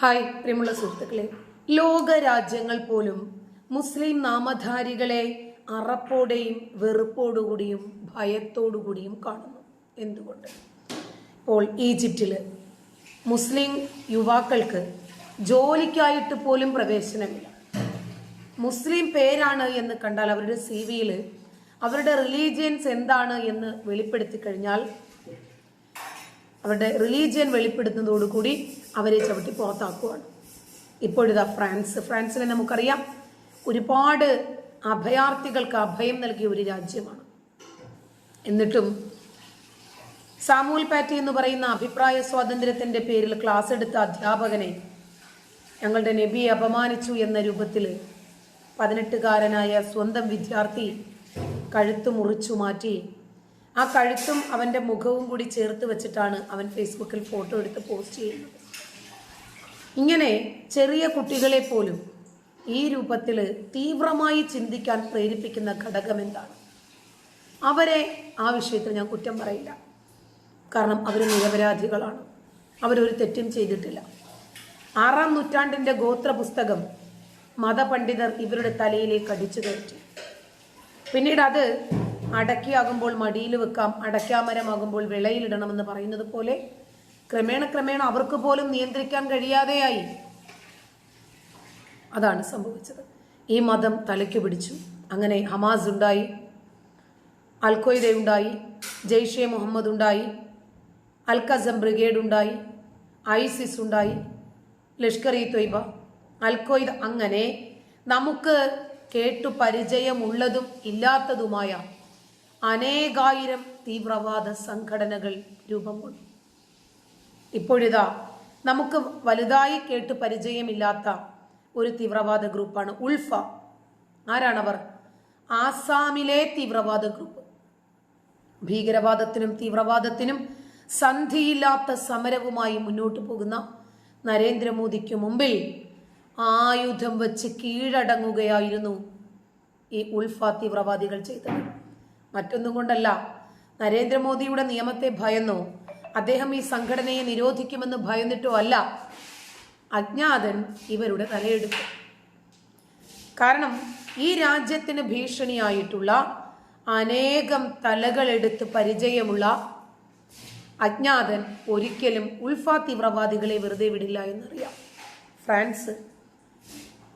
Hi പ്രിയമുള്ള സുഹൃത്തുക്കളെ. ലോക രാജ്യങ്ങൾ പോലും മുസ്ലിം നാമധാരികളെ അറപ്പോടെയും വെറുപ്പോടുകൂടിയും ഭയത്തോടുകൂടിയും കാണുന്നു. എന്തുകൊണ്ട്? ഇപ്പോൾ ഈജിപ്തിൽ മുസ്ലിം യുവാക്കൾക്ക് ജോലിക്കായിട്ട് പോലും പ്രവേശനമില്ല. മുസ്ലിം പേരാണ് എന്ന് കണ്ടാൽ അവരുടെ സി വിയിൽ അവരുടെ റിലീജിയൻസ് എന്താണ് എന്ന് വെളിപ്പെടുത്തി കഴിഞ്ഞാൽ അവരുടെ റിലീജിയൻ വെളിപ്പെടുത്തുന്നതോടുകൂടി അവരെ ചവിട്ടി പുറത്താക്കുകയാണ് ഇപ്പോഴിതാ ഫ്രാൻസ്. ഫ്രാൻസിനെ നമുക്കറിയാം. ഒരുപാട് അഭയാർത്ഥികൾക്ക് അഭയം നൽകിയ ഒരു രാജ്യമാണ്. എന്നിട്ടും സാമൂൽ പാറ്റി എന്ന് പറയുന്ന അഭിപ്രായ സ്വാതന്ത്ര്യത്തിന്റെ പേരിൽ ക്ലാസ് എടുത്ത അധ്യാപകനെ ഞങ്ങളുടെ നബിയെ അപമാനിച്ചു എന്ന രൂപത്തിൽ പതിനെട്ടുകാരനായ സ്വന്തം വിദ്യാർത്ഥി കഴുത്ത് മുറിച്ചു മാറ്റി ആ കഴുത്തും അവന്റെ മുഖവും കൂടി ചേർത്ത് വെച്ചിട്ടാണ് അവൻ ഫേസ്ബുക്കിൽ ഫോട്ടോ എടുത്ത് പോസ്റ്റ് ചെയ്യുന്നത്. ഇങ്ങനെ ചെറിയ കുട്ടികളെ പോലും ഈ രൂപത്തിൽ തീവ്രമായി ചിന്തിക്കാൻ പ്രേരിപ്പിക്കുന്ന ഘടകം എന്താണ്? അവരെ ആ വിഷയത്തിൽ ഞാൻ കുറ്റം പറയില്ല. കാരണം അവർ നിരപരാധികളാണ്. അവരൊരു തെറ്റും ചെയ്തിട്ടില്ല. ആറാം നൂറ്റാണ്ടിന്റെ ഗോത്ര പുസ്തകം മതപണ്ഡിതർ ഇവരുടെ തലയിലേക്ക് അടിച്ചു കയറ്റി. പിന്നീട് അത് അടക്കിയാകുമ്പോൾ മടിയിൽ വെക്കാം അടക്കാമരമാകുമ്പോൾ വിളയിലിടണമെന്ന് പറയുന്നത് പോലെ ക്രമേണ ക്രമേണ അവർക്ക് പോലും നിയന്ത്രിക്കാൻ കഴിയാതെയായി. അതാണ് സംഭവിച്ചത്. ഈ മതം തലയ്ക്ക് പിടിച്ചു. അങ്ങനെ ഹമാസ് ഉണ്ടായി അൽഖ്വയ്ദ ഉണ്ടായി ജെയ്ഷെ മുഹമ്മദ് ഉണ്ടായി അൽ ഖസം ബ്രിഗേഡ് ഉണ്ടായി ഐസിസ് ഉണ്ടായി ലഷ്കർ ഇ തൊയ്ബ അൽഖ്വയ്ദ അങ്ങനെ നമുക്ക് കേട്ടു പരിചയമുള്ളതും ഇല്ലാത്തതുമായ അനേകായിരം തീവ്രവാദ സംഘടനകൾ രൂപം കൊണ്ടു ഇപ്പോഴിതാ നമുക്ക് വലുതായി കേട്ട് പരിചയമില്ലാത്ത ഒരു തീവ്രവാദ ഗ്രൂപ്പാണ് ഉൾഫ ആരാണവർ? ആസാമിലെ തീവ്രവാദ ഗ്രൂപ്പ്. ഭീകരവാദത്തിനും തീവ്രവാദത്തിനും സന്ധിയില്ലാത്ത സമരവുമായി മുന്നോട്ട് പോകുന്ന നരേന്ദ്രമോദിക്ക് മുമ്പിൽ ആയുധം വെച്ച് കീഴടങ്ങുകയായിരുന്നു ഈ ഉൾഫ തീവ്രവാദികൾ ചെയ്തത്. മറ്റൊന്നും കൊണ്ടല്ല. നരേന്ദ്രമോദിയുടെ നിയമത്തെ ഭയന്നോ. അദ്ദേഹം ഈ സംഘടനയെ നിരോധിക്കുമെന്ന് ഭയന്നിട്ടോ അല്ല. അജ്ഞാതൻ ഇവരുടെ തലയെടുത്തു. കാരണം ഈ രാജ്യത്തിന് ഭീഷണിയായിട്ടുള്ള അനേകം തലകളെടുത്ത് പരിചയമുള്ള അജ്ഞാതൻ ഒരിക്കലും ഉൾഫ തീവ്രവാദികളെ വെറുതെ വിടില്ല എന്നറിയാം. ഫ്രാൻസ്.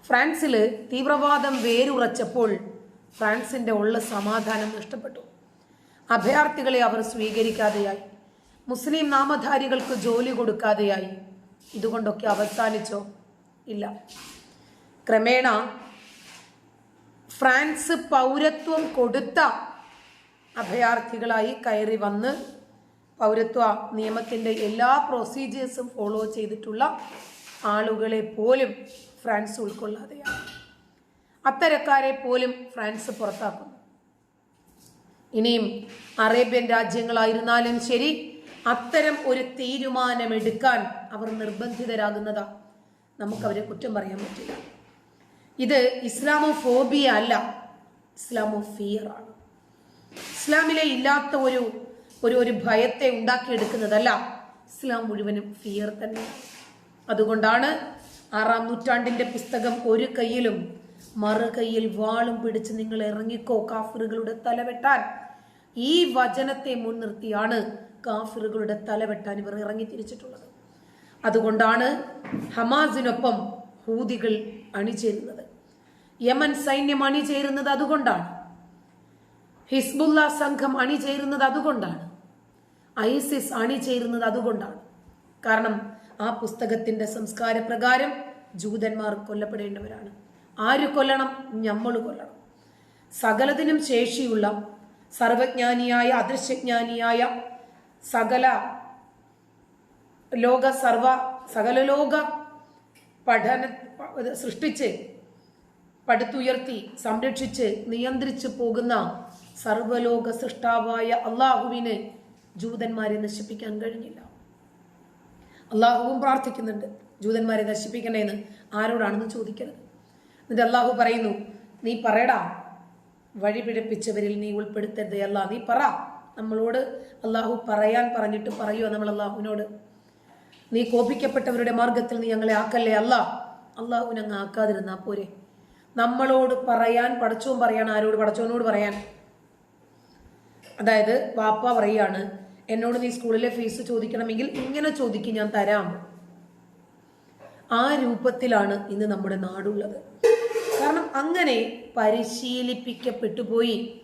ഫ്രാൻസിൽ തീവ്രവാദം വേരുറച്ചപ്പോൾ ഫ്രാൻസിന്റെ ഉള്ള സമാധാനം നഷ്ടപ്പെട്ടു. അഭയാർത്ഥികളെ അവർ സ്വീകരിക്കാതെയായി. മുസ്ലിം നാമധാരികൾക്ക് ജോലി കൊടുക്കാതെയായി. ഇതുകൊണ്ടൊക്കെ അവസാനിച്ചോ? ഇല്ല. ക്രമേണ ഫ്രാൻസ് പൗരത്വം കൊടുത്ത അഭയാർത്ഥികളായി കയറി വന്ന് പൗരത്വ നിയമത്തിന്റെ എല്ലാ പ്രൊസീജിയേഴ്സും ഫോളോ ചെയ്തിട്ടുള്ള ആളുകളെ പോലും ഫ്രാൻസ് ഉൾക്കൊള്ളാതെയാണ് അത്തരക്കാരെ പോലും ഫ്രാൻസ് പുറത്താക്കുന്നു. ഇനിയും അറേബ്യൻ രാജ്യങ്ങളായിരുന്നാലും ശരി അത്തരം ഒരു തീരുമാനമെടുക്കാൻ അവർ നിർബന്ധിതരാകുന്നതാ. നമുക്കവരെ കുറ്റം പറയാൻ പറ്റില്ല. ഇത് ഇസ്ലാമോ ഫോബിയ അല്ല ഇസ്ലാമോ ഫിയർ ആണ് ഇസ്ലാമിലെ ഇല്ലാത്ത ഒരു ഒരു ഒരു ഭയത്തെ ഉണ്ടാക്കിയെടുക്കുന്നതല്ല ഇസ്ലാം മുഴുവനും ഫിയർ തന്നെയാണ്. അതുകൊണ്ടാണ് ആറാം നൂറ്റാണ്ടിന്റെ പുസ്തകം ഒരു കയ്യിലും മറു കയ്യിൽ വാളും പിടിച്ച് നിങ്ങൾ ഇറങ്ങിക്കോ കാഫിറുകളുടെ തലവെട്ടാൻ ഈ വചനത്തെ മുൻനിർത്തിയാണ് കാഫിറുകളുടെ തലവെട്ടാൻ ഇവർ ഇറങ്ങി തിരിച്ചിട്ടുള്ളത്. അതുകൊണ്ടാണ് ഹമാസിനൊപ്പം ഹൂതികൾ അണിചേരുന്നത്. യമൻ സൈന്യം അണിചേരുന്നത് അതുകൊണ്ടാണ്. ഹിസ്ബുല്ല സംഘം അണിചേരുന്നത് അതുകൊണ്ടാണ്. ഐസിസ് അണിചേരുന്നത് അതുകൊണ്ടാണ്. കാരണം ആ പുസ്തകത്തിന്റെ സംസ്കാര പ്രകാരം ജൂതന്മാർ കൊല്ലപ്പെടേണ്ടവരാണ്. ആര് കൊല്ലണം? നമ്മൾ കൊല്ലണം. സകലതിനും ശേഷിയുള്ള സർവജ്ഞാനിയായ അദൃശ്യജ്ഞാനിയായ സകല ലോക സർവ സകല ലോക പഠന സൃഷ്ടിച്ച് പടുത്തുയർത്തി സംരക്ഷിച്ച് നിയന്ത്രിച്ച് പോകുന്ന സർവലോക സൃഷ്ടാവായ അള്ളാഹുവിന് ജൂതന്മാരെ നശിപ്പിക്കാൻ കഴിഞ്ഞില്ല. അള്ളാഹുവും പ്രാർത്ഥിക്കുന്നുണ്ട്. ജൂതന്മാരെ നശിപ്പിക്കണേന്ന് ആരോടാണെന്ന് ചോദിക്കരുത്. എന്നിട്ട് അള്ളാഹു പറയുന്നു നീ പറയടാ വഴി പിഴപ്പിച്ചവരിൽ നീ ഉൾപ്പെടുത്തരുത് അല്ലാ നീ പറ. നമ്മളോട് അള്ളാഹു പറയാൻ പറഞ്ഞിട്ട് പറയുക നമ്മൾ അള്ളാഹുവിനോട് നീ കോപിക്കപ്പെട്ടവരുടെ മാർഗത്തിൽ നീ ഞങ്ങളെ ആക്കല്ലേ അല്ല? അള്ളാഹുവിനങ്ങ് ആക്കാതിരുന്നാ പോരെ. നമ്മളോട് പറയാൻ പടച്ചോൻ പറയാൻ ആരോട് പടച്ചോനോട് പറയാൻ. അതായത് വാപ്പ പറയാണ് എന്നോട് നീ സ്കൂളിലെ ഫീസ് ചോദിക്കണമെങ്കിൽ ഇങ്ങനെ ചോദിക്കും ഞാൻ തരാം. ആ രൂപത്തിലാണ് ഇന്ന് നമ്മുടെ നാടുള്ളത്. കാരണം അങ്ങനെ പരിശീലിപ്പിക്കപ്പെട്ടു പോയി.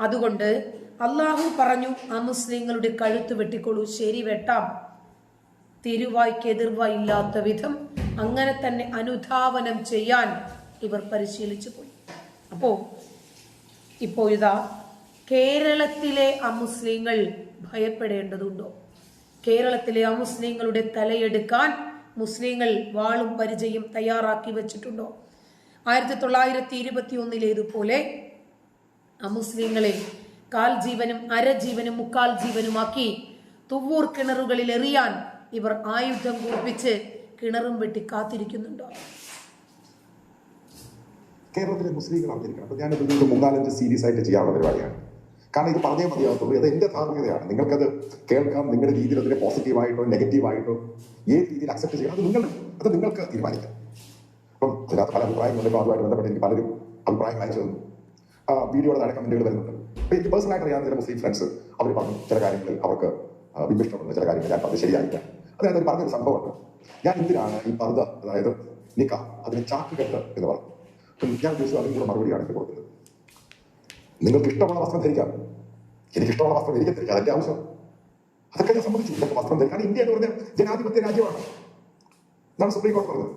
അതുകൊണ്ട് അള്ളാഹു പറഞ്ഞു ആ മുസ്ലിങ്ങളുടെ കഴുത്ത് വെട്ടിക്കൊള്ളൂ ശരി വെട്ടാം. തിരുവായ്ക്ക് എതിർവായി ഇല്ലാത്ത വിധം അങ്ങനെ തന്നെ അനുധാവനം ചെയ്യാൻ ഇവർ പരിശീലിച്ചു പോയി. അപ്പോ ഇപ്പോ ഇതാ കേരളത്തിലെ അമുസ്ലിങ്ങൾ ഭയപ്പെടേണ്ടതുണ്ടോ? കേരളത്തിലെ അമുസ്ലിങ്ങളുടെ തലയെടുക്കാൻ മുസ്ലിങ്ങൾ വാളും പരിചയം തയ്യാറാക്കി വെച്ചിട്ടുണ്ടോ? ആയിരത്തി തൊള്ളായിരത്തി ഇരുപത്തി ഒന്നിലേതുപോലെ അമുസ്ലിങ്ങളെ കാൽ ജീവനും അരജീവനും മുക്കാൽ ജീവനുമാക്കി തുവ്വൂർ കിണറുകളിൽ എറിയാൻ ഇവർ ആയുധം കൂർപ്പിച്ച് കിണറും വെട്ടി കാത്തിരിക്കുന്നുണ്ടോ? കേരളത്തിലെ മുസ്ലിങ്ങൾ അറിഞ്ഞിരിക്കണം അപ്പൊ ഞാനിത് മുങ്കാലഞ്ച് സീരീസ് ആയിട്ട് ചെയ്യാനുള്ള പരിപാടിയാണ്. കാരണം ഇത് പറഞ്ഞേ മതിയാകത്തുള്ളൂ. അത് എന്റെ ധാർമ്മികതയാണ്. നിങ്ങൾക്കത് കേൾക്കാം. നിങ്ങളുടെ രീതിയിൽ അതിനെ പോസിറ്റീവായിട്ടോ നെഗറ്റീവായിട്ടോ ഏത് രീതിയിൽ അക്സെപ്റ്റ് ചെയ്യണം അത് നിങ്ങൾ അത് നിങ്ങൾക്ക് തീരുമാനിക്കാം. അപ്പം അതിനകത്ത് പല അഭിപ്രായങ്ങളുണ്ട് ഇപ്പൊ അതുമായിട്ട് ബന്ധപ്പെട്ട് എനിക്ക് പലരും അഭിപ്രായങ്ങൾ അയച്ചു തന്നു. വീഡിയോയുടെ താഴെ കമന്റുകൾ വരുന്നുണ്ട്. അപ്പൊ എനിക്ക് പേഴ്സണലായിട്ട് അറിയാവുന്ന ചില മുസ്ലിം ഫ്രണ്ട്സ് അവർ പറഞ്ഞു ചില കാര്യങ്ങളിൽ അവർക്ക് വിമിഷ്ടമുണ്ട് ചില കാര്യങ്ങൾ ഞാൻ പറഞ്ഞത് ശരിയായില്ല അതായത് അവർ പറഞ്ഞൊരു സംഭവമുണ്ട്. ഞാൻ എന്തിനാണ് ഈ പർദ്ദ അതായത് നിക്ക അതിന് ചാക്കുകെട്ട് എന്ന് പറഞ്ഞു ഞാൻ ഉദ്ദേശിച്ചു അതിന് കൂടെ മറുപടിയാണ് എനിക്ക് കൊടുത്തത് നിങ്ങൾക്ക് ഇഷ്ടമുള്ള വസ്ത്രം ധരിക്കാം. എനിക്ക് ഇഷ്ടമുള്ള വസ്ത്രം എനിക്ക് ധരിക്കാം അതിന്റെ ആവശ്യം. അതൊക്കെ ഞാൻ സമ്മതിച്ചു. ഇതൊക്കെ വസ്ത്രം ധരിക്കാൻ ഇന്ത്യ എന്ന് പറഞ്ഞാൽ ജനാധിപത്യ രാജ്യമാണ്. എന്നാണ് സുപ്രീം കോടതി പറഞ്ഞത്.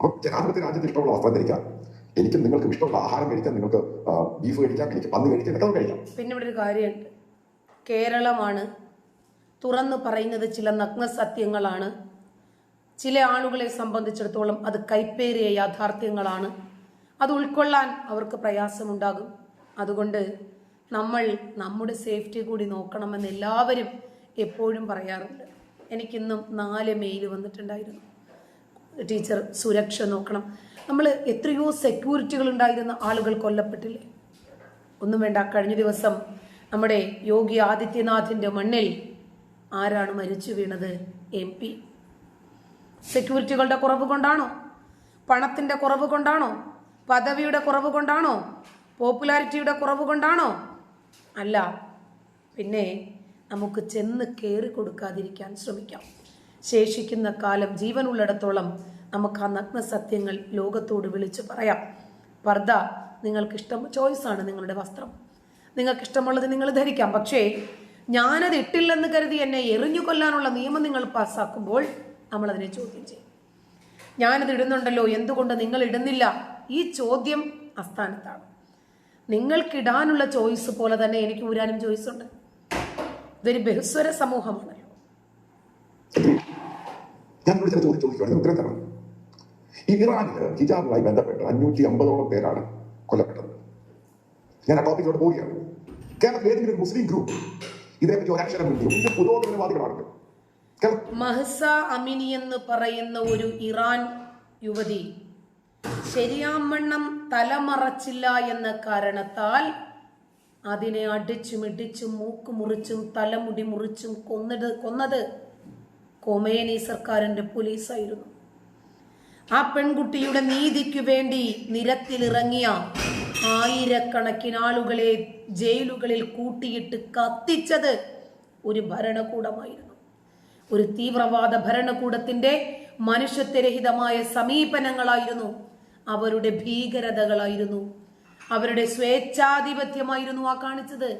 അപ്പം ജനാധിപത്യ രാജ്യത്ത് ഇഷ്ടമുള്ള വസ്ത്രം ധരിക്കാം. എനിക്കും നിങ്ങൾക്കും ഇഷ്ടമുള്ള ആഹാരം കഴിക്കാം നിങ്ങൾക്ക് ബീഫ് കഴിക്കാം എനിക്ക് പന്നി കഴിക്കാം ഇതൊക്കെ കഴിക്കാം. പിന്നെ ഇവിടെ ഒരു കാര്യമുണ്ട് കേരളമാണ് തുറന്നു പറയുന്നത് ചില നഗ്ന സത്യങ്ങളാണ്. ചില ആളുകളെ സംബന്ധിച്ചിടത്തോളം അത് കൈപ്പേറിയ യാഥാർത്ഥ്യങ്ങളാണ്. അത് ഉൾക്കൊള്ളാൻ അവർക്ക് പ്രയാസമുണ്ടാകും. അതുകൊണ്ട് നമ്മൾ നമ്മുടെ സേഫ്റ്റി കൂടി നോക്കണമെന്ന് എല്ലാവരും എപ്പോഴും പറയാറുണ്ട്. എനിക്കിന്നും നാല് മെയിൽ വന്നിട്ടുണ്ടായിരുന്നു. ടീച്ചർ സുരക്ഷ നോക്കണം. നമ്മൾ എത്രയോ സെക്യൂരിറ്റികൾ ഉണ്ടായിരുന്ന ആളുകൾ കൊല്ലപ്പെട്ടില്ലേ? ഒന്നും വേണ്ട കഴിഞ്ഞ ദിവസം നമ്മുടെ യോഗി ആദിത്യനാഥിന്റെ മണ്ണിൽ ആരാണ് മരിച്ചു വീണത്? M P. സെക്യൂരിറ്റികളുടെ കുറവ് കൊണ്ടാണോ? പണത്തിന്റെ കുറവ് കൊണ്ടാണോ? പദവിയുടെ കുറവ് കൊണ്ടാണോ? പോപ്പുലാരിറ്റിയുടെ കുറവ് കൊണ്ടാണോ? അല്ല. പിന്നെ നമുക്ക് ചെന്ന് കയറി കൊടുക്കാതിരിക്കാൻ ശ്രമിക്കാം. ശേഷിക്കുന്ന കാലം ജീവനുള്ളിടത്തോളം നമുക്ക് ആ നഗ്ന സത്യങ്ങൾ ലോകത്തോട് വിളിച്ചു പറയാം. പർദ്ദ നിങ്ങൾക്കിഷ്ടം ചോയ്സാണ് നിങ്ങളുടെ വസ്ത്രം. നിങ്ങൾക്കിഷ്ടമുള്ളത് നിങ്ങൾ ധരിക്കാം. പക്ഷേ ഞാനത് ഇട്ടില്ലെന്ന് കരുതി എന്നെ എറിഞ്ഞു കൊല്ലാനുള്ള നിയമം നിങ്ങൾ പാസ്സാക്കുമ്പോൾ നമ്മളതിനെ ചോദ്യം ചെയ്യും. ഞാനത് ഇടുന്നുണ്ടല്ലോ. എന്തുകൊണ്ട് നിങ്ങൾ ഇടുന്നില്ല? ഈ ചോദ്യം അസ്ഥാനത്താണ്. നിങ്ങൾക്കിടാനുള്ള ചോയ്സ് പോലെ തന്നെ എനിക്ക് ഊരാനും ചോയ്സ് ഉണ്ട്. ഇതൊരു ബഹുസ്വര സമൂഹമാണല്ലോ. ഞാൻ വിളിച്ച ചോദ്യം ചോദിക്കുകയാണ് ഉത്തരം തരണം. ഈ ഇറാനിൽ ഹിജാബുമായി ബന്ധപ്പെട്ട് അഞ്ഞൂറ്റി അമ്പതോളം പേരാണ് കൊല്ലപ്പെട്ടത്. ഞാൻ ആ പോവുകയാണ്. കേരളത്തിൽ ഏതെങ്കിലും മുസ്ലിം ഗ്രൂപ്പ് ഇതേപ്പറ്റി ഒരക്ഷരം പുരോഗമനവാദികളാണ് മഹ്സ അമിനി എന്ന് പറയുന്ന ഒരു ഇറാൻ യുവതി ശരിയാവണ്ണം തലമറച്ചില്ല എന്ന കാരണത്താൽ അതിനെ അടിച്ചും ഇടിച്ചും മൂക്ക് മുറിച്ചും തലമുടി മുറിച്ചും കൊന്നിട് കൊന്നത് കൊമേനി സർക്കാരിന്റെ പോലീസായിരുന്നു. ആ പെൺകുട്ടിയുടെ നീതിക്കു വേണ്ടി നിരത്തിലിറങ്ങിയ ആയിരക്കണക്കിന് ആളുകളെ ജയിലുകളിൽ കൂട്ടിയിട്ട് കത്തിച്ചത് ഒരു ഭരണകൂടമായിരുന്നു. ഒരു തീവ്രവാദ ഭരണകൂടത്തിന്റെ മനുഷ്യത്വരഹിതമായ സമീപനങ്ങളായിരുന്നു അവരുടെ ഭീകരതകളായിരുന്നു. അവരുടെ സ്വേച്ഛാധിപത്യമായിരുന്നു ആ കാണിച്ചത്.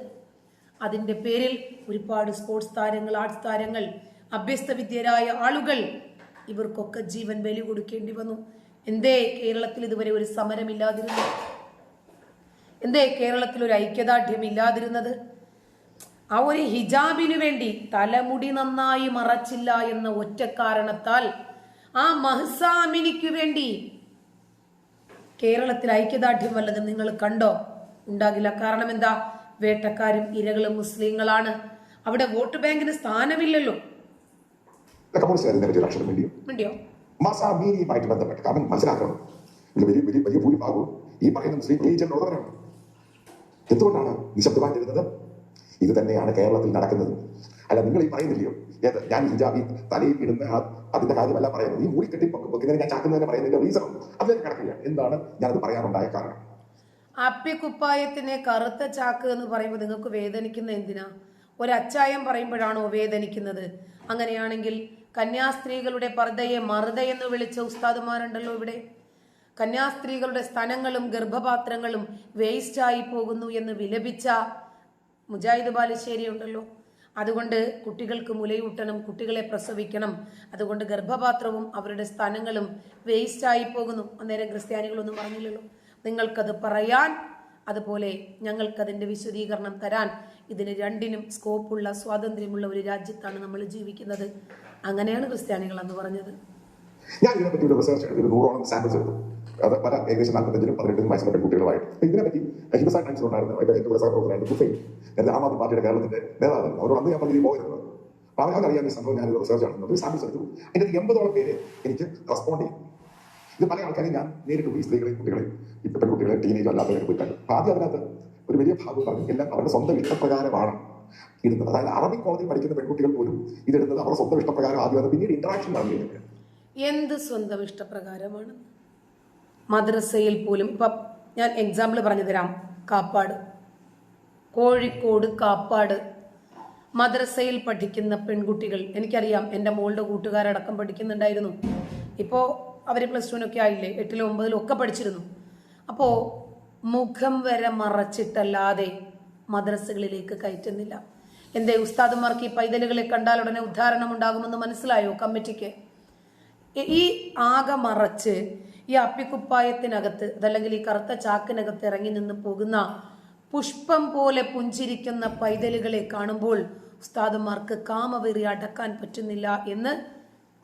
അതിന്റെ പേരിൽ ഒരുപാട് സ്പോർട്സ് താരങ്ങൾ ആർട്സ് താരങ്ങൾ അഭ്യസ്തവിദ്യരായ ആളുകൾ ഇവർക്കൊക്കെ ജീവൻ ബലി കൊടുക്കേണ്ടി വന്നു. എന്തേ കേരളത്തിൽ ഇതുവരെ ഒരു സമരമില്ലാതിരുന്നു എന്തേ കേരളത്തിൽ ഒരു ഐക്യദാർഢ്യം ഇല്ലാതിരുന്നത് ആ ഒരു ഹിജാബിനു വേണ്ടി തലമുടി നന്നായി മറച്ചില്ല എന്ന ഒറ്റ കാരണത്താൽ ആ മഹസാമിനിക്ക് വേണ്ടി കേരളത്തിൽ ഐക്യദാർഢ്യം വല്ലതും നിങ്ങൾ കണ്ടോ? ഉണ്ടാകില്ല. കാരണം എന്താ? വേട്ടക്കാരും ഇരകളും മുസ്ലിങ്ങളാണ്. അവിടെ വോട്ട് ബാങ്കിന് സ്ഥാനമില്ലല്ലോ. മിണ്ടിയോ ബന്ധപ്പെട്ട്. കാരണം മനസ്സിലാക്കണം. ഇതിൽ വലിയ വലിയ വലിയ ഭൂരിഭാഗവും ഈ പറയുന്ന മുസ്ലിം റിലീജിയനുള്ളവരാണ് എന്തുകൊണ്ടാണ് നിശബ്ദമായിട്ടിരുന്നത് ഇത് തന്നെയാണ് കേരളത്തിൽ നടക്കുന്നത്. അല്ല നിങ്ങൾ ഈ പറയുന്നില്ലയോ? ഏത് ഞാൻ ഹിജാബി തലയിൽ ഇടുന്ന അതിന്റെ കാര്യമല്ല പറയുന്നത്. ഈ മൂടി കെട്ടി വെക്കുന്നതിന് ഞാൻ ചാക്കുന്നതിന് പറയുന്നതിന്റെ റീസൺ അതിലേക്ക് കിടക്കുകയാണ്. എന്താണ്? ഞാനത് പറയാനുണ്ടായ കാരണം. അപ്പിക്കുപ്പായത്തിനെ കറുത്ത ചാക്ക് എന്ന് പറയുമ്പോൾ നിങ്ങൾക്ക് വേദനിക്കുന്ന എന്തിനാ? ഒരച്ചായം പറയുമ്പോഴാണോ വേദനിക്കുന്നത്? അങ്ങനെയാണെങ്കിൽ കന്യാസ്ത്രീകളുടെ പർദ്ദയെ മറുത എന്ന് വിളിച്ച ഉസ്താദുമാരുണ്ടല്ലോ ഇവിടെ. കന്യാസ്ത്രീകളുടെ സ്ഥലങ്ങളും ഗർഭപാത്രങ്ങളും വേസ്റ്റായി പോകുന്നു എന്ന് വിലപിച്ച മുജാഹിദ് ബാലുശ്ശേരി ഉണ്ടല്ലോ അതുകൊണ്ട് കുട്ടികൾക്ക് മുലയൂട്ടണം കുട്ടികളെ പ്രസവിക്കണം. അതുകൊണ്ട് ഗർഭപാത്രവും അവരുടെ സ്ഥാനങ്ങളും വേസ്റ്റായി പോകുന്നു. അന്നേരം ക്രിസ്ത്യാനികളൊന്നും പറഞ്ഞില്ലല്ലോ. നിങ്ങൾക്കത് പറയാൻ അതുപോലെ ഞങ്ങൾക്കതിന്റെ വിശദീകരണം തരാൻ ഇതിന് രണ്ടിനും സ്കോപ്പുള്ള സ്വാതന്ത്ര്യമുള്ള ഒരു രാജ്യത്താണ് നമ്മൾ ജീവിക്കുന്നത്. അങ്ങനെയാണ് ക്രിസ്ത്യാനികൾ അന്ന് പറഞ്ഞത്. ഞാൻ ഇതിനെപ്പറ്റി സാമ്പിൾസ് എടുത്തു. അത് പല ഏകദേശം നാൽപ്പത്തഞ്ചിനും പതിനെട്ടിനും വയസ്സുള്ള പെൺകുട്ടികളുമായിട്ട്. ഇതിനെപ്പറ്റി ഹിന്ദുസ്ഥാൻ ടൈംസ് ഉണ്ടായിരുന്നു അതിന്റെ ഏറ്റവും സഹപ്രവർത്തനായിരുന്നു കുഫൈൻ ആം ആദ്മി പാർട്ടിയുടെ കേരളത്തിന്റെ നേതാവായിരുന്നു. അവരോട് അന്ന് ഞാൻ പദ്ധതി പോയിരുന്നത് അപ്പൊ അവർക്ക് ഈ സംഭവം റിസർച്ച് നടത്തുന്നത് സാമ്പിൾസ് എടുത്തു. എൺപതോളം പേര് എനിക്ക് റെസ്പോണ്ട് ചെയ്യും ഇത് പല ആൾക്കാരെയും ഞാൻ നേരിട്ട് പോയി. സ്ത്രീകളെയും കുട്ടികളെയും ഇപ്പൊ പെൺകുട്ടികളെ ടീനേജ് അല്ലാത്തവരെ പോയി കണ്ടു. ആദ്യം അതിനകത്ത് ഒരു വലിയ ഭാഗം പറഞ്ഞു എല്ലാം അവരുടെ സ്വന്തം ഇഷ്ടപ്രകാരമാണ് ഇടുന്നത്. അതായത് അറബിക് കോളേജിൽ പഠിക്കുന്ന പെൺകുട്ടികൾ പോലും ഇതെടുത്തത് അവരുടെ സ്വന്തം ഇഷ്ടപ്രകാരം ആദ്യം പിന്നീട് ഇന്ററാക്ഷൻ നടന്നു എന്ത് സ്വന്തം ഇഷ്ടപ്രകാരമാണ്? മദ്രസയിൽ പോലും ഇപ്പം ഞാൻ എക്സാമ്പിൾ പറഞ്ഞു തരാം കാപ്പാട്. കോഴിക്കോട് കാപ്പാട്. മദ്രസയിൽ പഠിക്കുന്ന പെൺകുട്ടികൾ എനിക്കറിയാം എന്റെ മോളുടെ കൂട്ടുകാരടക്കം പഠിക്കുന്നുണ്ടായിരുന്നു. ഇപ്പോൾ അവർ പ്ലസ് ടുവിനൊക്കെ ആയില്ലേ എട്ടിലും ഒമ്പതിലും ഒക്കെ പഠിച്ചിരുന്നു. അപ്പോൾ മുഖം വരെ മറച്ചിട്ടല്ലാതെ മദ്രസകളിലേക്ക് കയറ്റുന്നില്ല. എന്തേ ഉസ്താദുമാർക്ക് ഈ പൈതലുകളെ കണ്ടാൽ ഉടനെ ഉദ്ധാരണം ഉണ്ടാകുമെന്ന് മനസ്സിലായോ കമ്മിറ്റിക്ക്? ഈ- ആകെ മറച്ച് ഈ അപ്പിക്കുപ്പായത്തിനകത്ത് അതല്ലെങ്കിൽ ഈ കറുത്ത ചാക്കിനകത്ത് ഇറങ്ങി നിന്ന് പോകുന്ന പുഷ്പം പോലെ പുഞ്ചിരിക്കുന്ന പൈതലുകളെ കാണുമ്പോൾ ഉസ്താദുമാർക്ക് കാമവെറി അടക്കാൻ പറ്റുന്നില്ല എന്ന്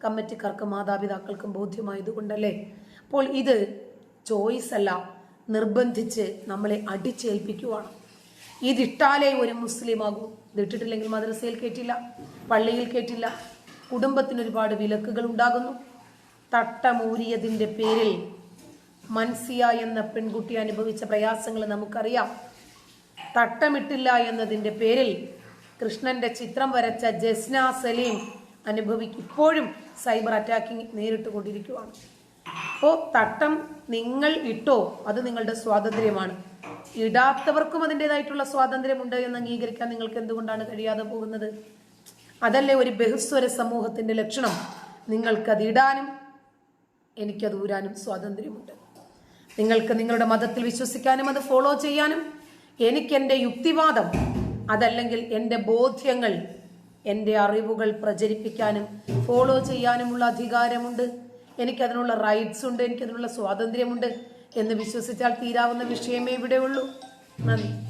കമ്മിറ്റിക്കാർക്ക് മാതാപിതാക്കൾക്കും ബോധ്യമായതുകൊണ്ടല്ലേ? അപ്പോൾ ഇത് ചോയ്സ് അല്ല നിർബന്ധിച്ച് നമ്മളെ അടിച്ചേൽപ്പിക്കുവാണ്. ഇതിട്ടാലേ ഒരു മുസ്ലിം ആകൂ ഇതിട്ടിട്ടില്ലെങ്കിൽ മദ്രസയിൽ കേട്ടില്ല പള്ളിയിൽ കേട്ടില്ല കുടുംബത്തിന് ഒരുപാട് വിലക്കുകൾ ഉണ്ടാകുന്നു. തട്ടമൂരിയതിന്റെ പേരിൽ മൻസിയ എന്ന പെൺകുട്ടി അനുഭവിച്ച പ്രയാസങ്ങൾ നമുക്കറിയാം. തട്ടമിട്ടില്ല എന്നതിന്റെ പേരിൽ കൃഷ്ണന്റെ ചിത്രം വരച്ച ജസ്ന സലീം അനുഭവിക്കും ഇപ്പോഴും സൈബർ അറ്റാക്കിംഗ് നേരിട്ട് കൊണ്ടിരിക്കുവാണ്. അപ്പോൾ തട്ടം നിങ്ങൾ ഇട്ടോ? അത് നിങ്ങളുടെ സ്വാതന്ത്ര്യമാണ്. ഇടാത്തവർക്കും അതിന്റെതായിട്ടുള്ള സ്വാതന്ത്ര്യമുണ്ട് എന്ന് അംഗീകരിക്കാൻ നിങ്ങൾക്ക് എന്തുകൊണ്ടാണ് കഴിയാതെ പോകുന്നത്? അതല്ലേ ഒരു ബഹുസ്വര സമൂഹത്തിന്റെ ലക്ഷണം. നിങ്ങൾക്കത് ഇടാനും എനിക്കത് ഊരാനും സ്വാതന്ത്ര്യമുണ്ട്. നിങ്ങൾക്ക് നിങ്ങളുടെ മതത്തിൽ വിശ്വസിക്കാനും അത് ഫോളോ ചെയ്യാനും എനിക്ക് എന്റെ യുക്തിവാദം അതല്ലെങ്കിൽ എന്റെ ബോധ്യങ്ങൾ എന്റെ അറിവുകൾ പ്രചരിപ്പിക്കാനും ഫോളോ ചെയ്യാനുമുള്ള അധികാരമുണ്ട്. എനിക്കതിനുള്ള റൈറ്റ്സ് ഉണ്ട് എനിക്കതിനുള്ള സ്വാതന്ത്ര്യമുണ്ട് എന്ന് വിശ്വസിച്ചാൽ തീരാവുന്ന വിഷയമേ ഇവിടെയുള്ളൂ. നന്ദി.